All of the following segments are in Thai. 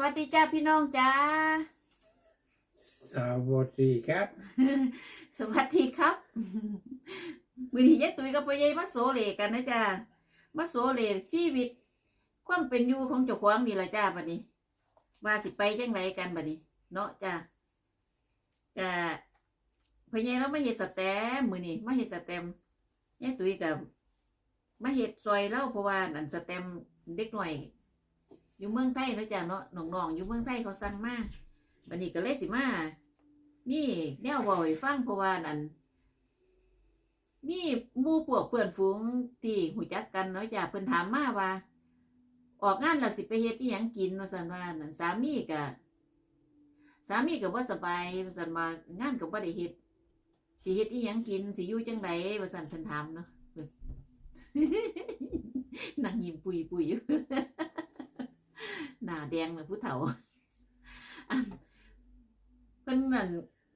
วัสดีจ้าพี่น้องจ้า สวัสดีครับ สวัสดีครับมือนี้ยายตุ้ยกับพ่อใหญ่มาโซเลกันนะจ้ามาโซเลชีวิต ความเป็นอยู่ของเจ้าของนี่ละจ้าบัดนี้ว่าสิไปจังไรกันบัดนี้ เนาะจ้าจ้าพ่อใหญ่เรามาเฮ็ดสแตมมือนี้มาเฮ็ดสแตมยายตุ้ยกับมาเฮ็ดซอยเล่าเพราะว่าอันสแตมเด็กหน่อย อยู่เมืองไทยเนาะจ้าเนาะน้องๆอยู่เมืองไทยเขาสั่งมาบัดนี้ก็เลยสิมามีแนวเว้าให้ฟังเพราะว่านั่นมีมู่พวกเพื่อนฝูงที่หูจักกันเนาะจ้ะเพิ่นถามมาว่า ออกงานแล้วสิไปเฮ็ดอีหยังกินว่าซั่นว่านั่นสามีก็สามีก็บ่สบายว่าซั่นว่างานก็บ่ได้เฮ็ดสิเฮ็ดอีหยังกินสิอยู่จังไดว่าซั่นเพิ่นถามเนาะนนั่งยิ้มปุยปุยอยู่ หน้าแดงเลยผู้เฒ่าอันเพิ่นนั่น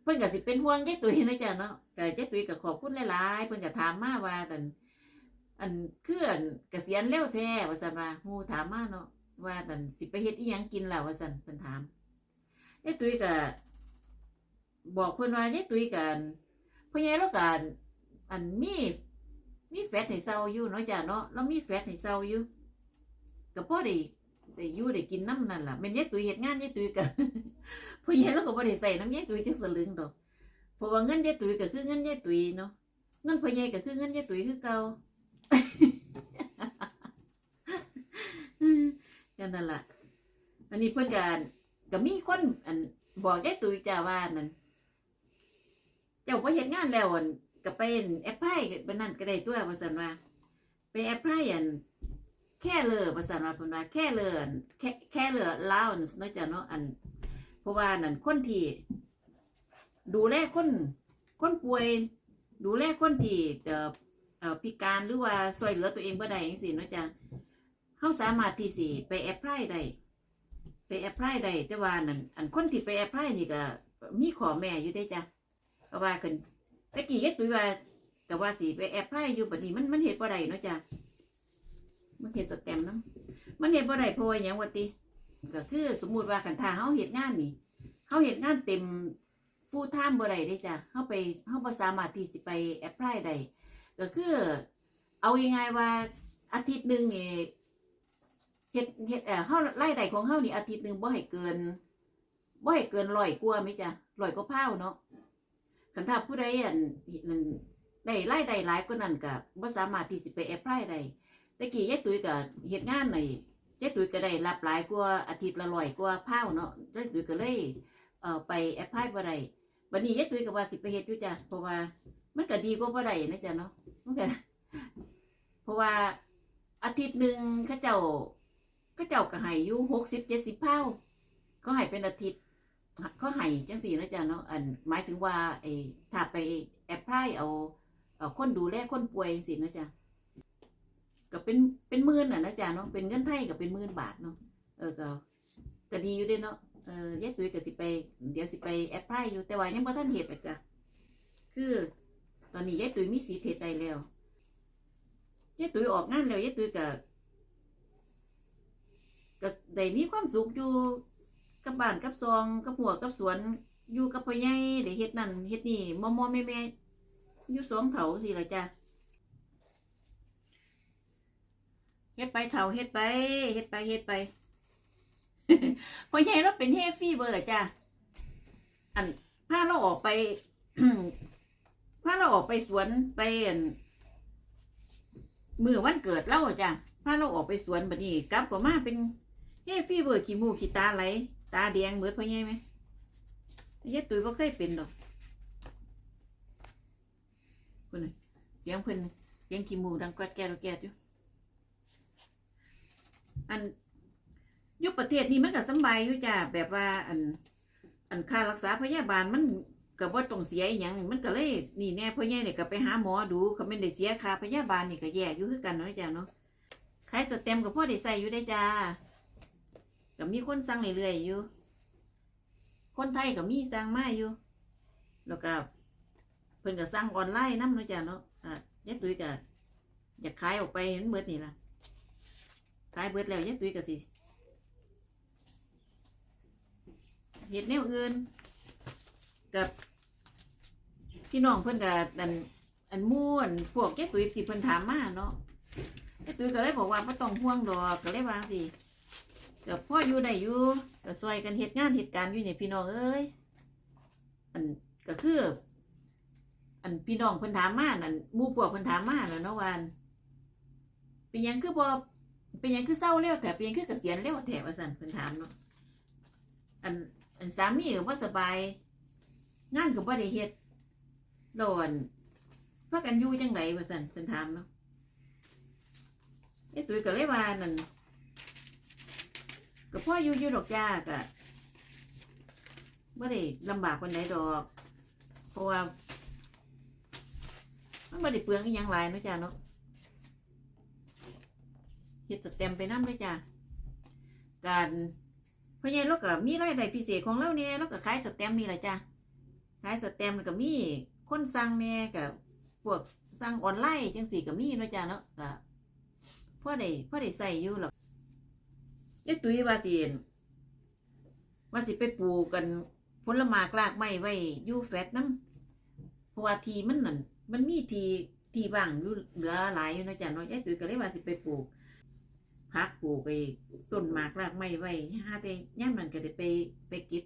เพิ่นก็สิเป็นห่วงเจ๊ตุ้ยนะจ๊ะเนาะก็เจ๊ตุ้ยก็ขอบคุณหลายๆเพิ่นก็ถามมาว่าแต่อันคืออันเกษียณเร็วแท้ว่าซั่นว่าฮู้ถามมาเนาะว่าแต่สิไปเฮ็ดอีหยังกินล่ะว่าซั่นเพิ่นถามเจ๊ตุ้ยก็บอกเพิ่นว่าเจ๊ตุ้ยกันพ่อใหญ่แล้วกันอันมีมีแฟตให้เซาอยู่เนาะจ้ะเนาะแล้วมีแฟตให้เซาอยู่ก็พอด้ ได้อยู่ได้กินน้ำนั่นล่ะแม่นเจ๊ตุ้ยเฮ็ดงานเจ๊ตุ้ยก็พ่อใหญ่เราก็บ่ได้ใส่น้ำยายตุยจักสลึงดอกเพราะว่าเงินยายตุยก็คือเงินยายตุยเนาะเงินพ่อใหญ่ก็คือเงินยายตุยคือเก่ากันนั่นล่ะอันนี้เพิ่อนก็ก็มีคนอันบอกยายตุยจ้าว่านั่นเจ้าบ่เฮ็ดงานแล้วอันก็ไปแอปพลายบันนั้นก็ได้ตัวว่าซั่นว่าไปแอปพลายอัน แค่เลอว่าซั่นว่าเพิ่นว่าแค่เลอแค่แค่เลอลาวเนาะจ้ะเนาะอัน เพราะว่านั่นคนที่ดูแลคนคนป่วย ดูแลคนที่เอ่อพิการหรือว่าช่วยเหลือตัวเองบ่ได้จังซี่เนาะจ้ะเฮาสามารถที่สิไปแอพพลายได้ไปแอพพลายได้แต่ว่านั่นอันคนที่ไปแอพพลายนี่ก็มีขอแม่อยู่ได้จ้ะก็ว่ากันตะกี้เฮ็ดตุ้ยว่าก็ว่าสิไปแอพพลายอยู่แบัดนี้มันมันเฮ็ดบ่ได้เนาะจ้ะ มันเฮ็ดสแตมป์นำมันเฮ็ดบ่ได้เพราะว่าหยังว่าติก็คือสมมุติว่าคันทาเฮาเฮ็ดงานนี่เฮาเฮ็ดงานเต็มฟูลไทม์บ่ได้เด้จ้ะเฮาไปเฮาบ่สามารถที่สิไปแอพพลายได้ก็คือ เอายังไงว่าอาทิตย์หนึ่งนี่เฮ็ดเฮ็ดเออเฮารายได้ของเฮานี่อาทิตย์หนึ่งบ่ให้เกินบ่ให้เกิน100กว่าไหมจ้ะ100กว่าพาวเนาะคันถ้าผู้ใดอันนั่นได้รายได้หลายกว่านั้นก็บ่สามารถที่สิไปแอพพลายได้ ต่กี้ยายตุ้ยก็เฮ็ดงานในเจ๊ตุ้ยก็ได้รับหลายกว่าอาทิตย์ละร้อยกว่าพ้าวเนาะเจ๊ตุ้ยก็เลยเอ่อไปแอปพลายบ่ได้บัดนี้เจ๊ตุ้ยก็ว่าสิไปเฮ็ดอยู่จ้ะเพราะว่ามันก็ดีกว่าบ่ได้นะจ้ะเนาะมันก็เพราะว่าอาทิตย์หนึ่งเขาเจ้าเขาเจ้าก็ให้อยู่หกสิบเจ็ดสิบพ้าวเขาให้เป็นอาทิตย์เขาให้จังสี่นะจ้ะเนาะอันหมายถึงว่าไอ้ถ้าไปแอปพลายเอาเอาคนดูแลคนป่วยจังสี่นะจ้ะ ก็เป็นเป็นหมื่นน่ะนะจ๊ะเนาะเป็นเงินไทยก็เป็นหมื่นบาทเนาะเออก็ก็ดีอยู่เด้เนาะเออยายตุ้ยก็สิไป เดี๋ยวสิไปแอปพลายอยู่แต่ว่ายังบ่ทันเฮ็ดอะจ้ะคือ ตอนนี้ยายตุ้ยมีสิทธิ์เฮ็ดได้แล้วยายตุ้ยออกงานแล้วยายตุ้ยก็ก็ได้มีความสุขอยู่กับบ้านกับซองกับหัวกับสวนอยู่กับพ่อใหญ่ได้เฮ็ดนั่นเฮ็ดนี่มอมๆแม่ๆอยู่สองเขาสิละจ้ะ เฮ็ดไปเท่าเฮ็ดไปเฮ็ดไปเฮ็ดไปพอใหญ่เราเป็นเฮฟี่เบอร์จ้ะอันพาเราออกไปพาเราออกไปสวนไปมือวันเกิดเราจ้ะพาเราออกไปสวนบัดนี้กลับก็มาเป็นเฮฟี่เบอร์ขี้มูกขี้ตาไหลตาแดงเหมือนพ่อใหญ่ไหมยายตุ้ยบ่เคยเป็นดอกคนน่ะเสียงเพิ่นเสียงขี้มูกดังกวาดแก่วแก่อยู่ อันยุคประเทศนี้มันก็สบายอยู่จ้าแบบว่า อัน อันค่ารักษาพยาบาลมันก็บ่ต้องเสียอย่างมันก็เลยนี่แน่พ่อใหญ่เนี่ยก็ไปหาหมอดูเขาไม่ได้เสียค่าพยาบาลนี่ก็แย่อยู่คือกันเนาะจ้าเนาะขายสเต็มกับพ่อได้ใส่อยู่ได้จ้าก็มีคนสั่งเรื่อยๆอยู่ คนไทยก็มีสั่งมาอยู่ แล้วก็เพิ่นก็สั่งออนไลน์นำเนาะจ้าเนาะอะยายตุ้ยก็อยากขายออกไปเห็นเบิดนี่ล่ะ ขายเบิดแล้วยังตุ้ยก็สิเฮ็ดแนวอื่นกับพี่น้องเพิ่อนก็อันอันม่วนพวกแกตุ้ยที่เพิ่อนถามมาเนาะแกตุ้ยก็เลยบอกว่าบ่ต้องห่วงดอกก็เลยวาจั่งสิก็พ่ออยู่ได้อยู่ก็ซอยกันเฮ็ดงานเฮ็ดการ์อยู่เนี่ยพี่น้องเอ้ยอันก็คือ อันพี่น้องเพิ่อนถามมานั่นมู่พวกเพิ่อนถามมาเนาะวันเป็นยังคือบ่ เป็นยังคือเศร้าแล้วแต่เป็นยังคือเกษียณแล้วแท้ว่าซั่นเพิ่นถามเนาะอันอันสามีก็บ่สบายงานก็บ่ได้เฮ็ดโดนพากันอยู่จังไดว่าซั่นเพิ่นถามเนาะไอ้ตุ้ยก็เลยว่านั่นก็พ่ออยู่อยู่ดอกจ้าก็บ่ได้ลำบากปานใดดอก เพราะว่ามันบ่ได้เปลืองอีหยังหลายเนาะจ้าเนาะ เฮ็ดสเต็มไปนำเลยจ้าการเพราะงั้นเราก็มีรายได้พิเศษของเราเนี่ยเราก็ขายสเต็มนี่แหละจ้าขายสแตมก็มีคนสั่งแหน่ยกับพวกสั่งออนไลน์จังสี่ก็มีนะจ้าเนาะก็พ่อได้พ่อได้ใส่อยู่หรอกไอ้ตุ้ยว่าสิว่าสิไปปลูกกันผลไม้กลากไม้ไว้อยู่แฟดน้ำเพราะว่าทีมันนั่นมันมีทีทีว่างอยู่เหลือหลายอยู่นะจ้าเนาะไอ้ตุ้ยก็เลยว่าสิไปปลูก พักปลูกไปต้นหมากรากไม้ไว้หาแต่ย่ามันก็ได้ไปไปเก็บ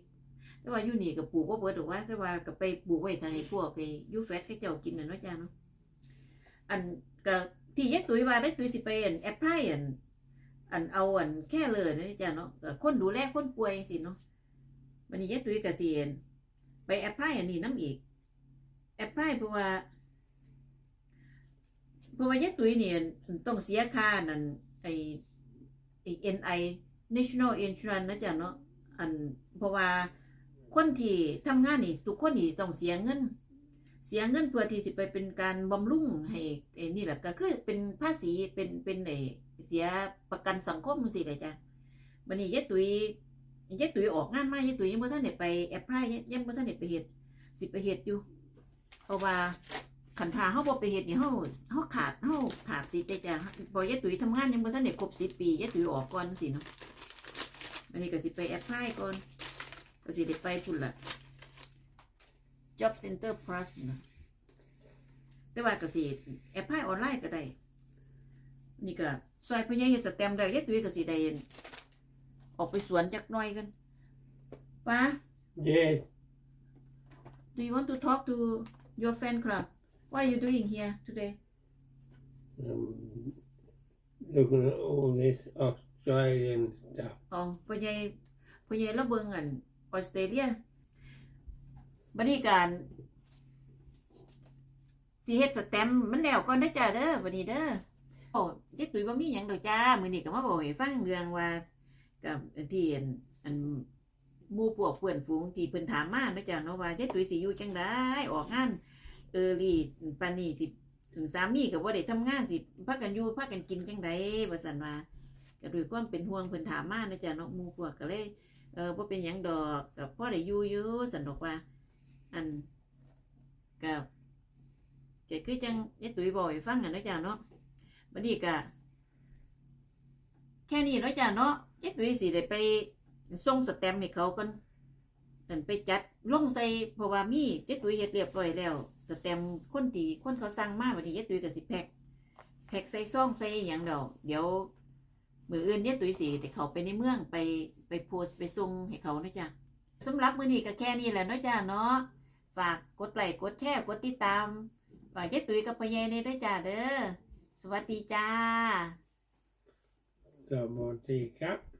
แต่ว่าอยู่นี่ก็ปลูกว่าเบิดหรอกว่าแต่ว่าก็ไปปลูกไว้ทางให้พวกไอ้ยูแฟตให้เจ้ากินน่ะเนาะจ้าเนาะอันก็ที่ยักตุ้ยว่าได้ตุ้ยสิไปอันแอปพลายอันอันเอาอันแค่เลยนะจ้าเนาะคนดูแลคนป่วยสิเนาะวันนี้ยักตุ้ยก็สิอันไปแอปพลายอันนี้น้ำอีก แอปพลายเพราะว่าเพราะว่ายักตุ้ยเนี่ยต้องเสียค่านั่นไอ ไอ NI National Insurance นะจ้าเนาะอันเพราะว่าคนที่ทำงานนี่ทุกคนนี่ต้องเสียเงิน เสียเงินเพื่อที่สิไปเป็นการบำรุงให้ไอ้นี่แหละก็คือเป็นภาษีเป็นเป็นไอ้เสียประกันสังคมสิเลยจ้ะบันนี้ยายตุยยายตุยออกงานมายายตุยยังบ่ทันได้ไปแอปพลายยังบ่ทันได้ไปเฮ็ดสิไปเฮ็ดอยู่ เพราะว่า ขันทาเฮาบ่ไปเฮ็ดนี่เฮาเฮาขาดเฮาขาดสิทธิ์จ้ะบ่ยายตุยทำงานยังบ่ทันได้ครบ10ปียายตุยออกก่อนสิเนาะอันนี้ก็สิไปแอปพลายก่อนก็สิได้ไปพุ่นละ Job Center Plus นะแต่ว่าก็สิแอปพลายออนไลน์ก็ได้ นี่ก็ซอยพญาเฮ็ดสแตมป์ได้ยัดตุ้ยก็สิได้ออกไปสวนจักหน่อยกันป้า Yes. do you want to talk to your fan club what are you doing here today Um, looking at all this Australian stuff. อ๋อพญาพญาเราเบิ่งอันออสเตรเลียบัดนี้การสิเฮ็ดสแตมป์มันแล้วก่อนเด้อจ้าเด้อบัดนี้เด้อโอ้ยายตุ้ยบ่มีหยังดอกจ้ามื้อนี้ก็มาบอกให้ฟังเรื่องว่ากับที่อันอันหมู่พวกเพื่อนฝูงที่เพิ่นถามมาเนาะจ้าเนาะว่ายายตุ้ยสิอยู่จังไดออกงาน เออรีปานนี้สิถึงสามีก็บ่ได้ทำงานสิพากันอยู่พากันกินจังไดว่าซั่นว่าก็ด้วยความเป็นห่วงเพิ่นถามมานะจ้าเนาะหมู่พวกก็เลยเออบ่าเป็นหยังดอกก็พอได้อยู่อยู่ซั่นดอกว่า อันก็จะคือจังยายตุ้ยบอกให้ฟังกันเนะจ้าเนาะบัดนี้ก็แค่นี้เนาะจ้ะเนาะเอ็ดวีสิได้ไปส่งสแตมป์ให้เขากัน นั่นไปจัดลงใส่เพราะว่ามีเจ็ดตุยเฮ็ดเรียบร้อยแล้วสแตมคนที่คนเขาสั่งมาบัดนี้เจ็ดตุยก็สิแพ็คแพ็คใส่ซองใส่หยังดอก เดี๋ยวมืออื่นเจ็ดตุยสิแต่เขาไปในเมืองไปไปโพสไปส่งให้เขาเนาะจ้ะสำหรับมือนี้ก็แค่นี้แหละเนาะจ้ะเนาะฝากกดไลค์กดแชร์กดติดตามฝากเจ็ดตุยกับพ่อใหญ่ในด้อจ้าเด้อสวัสดีจ้า So, more tea cup.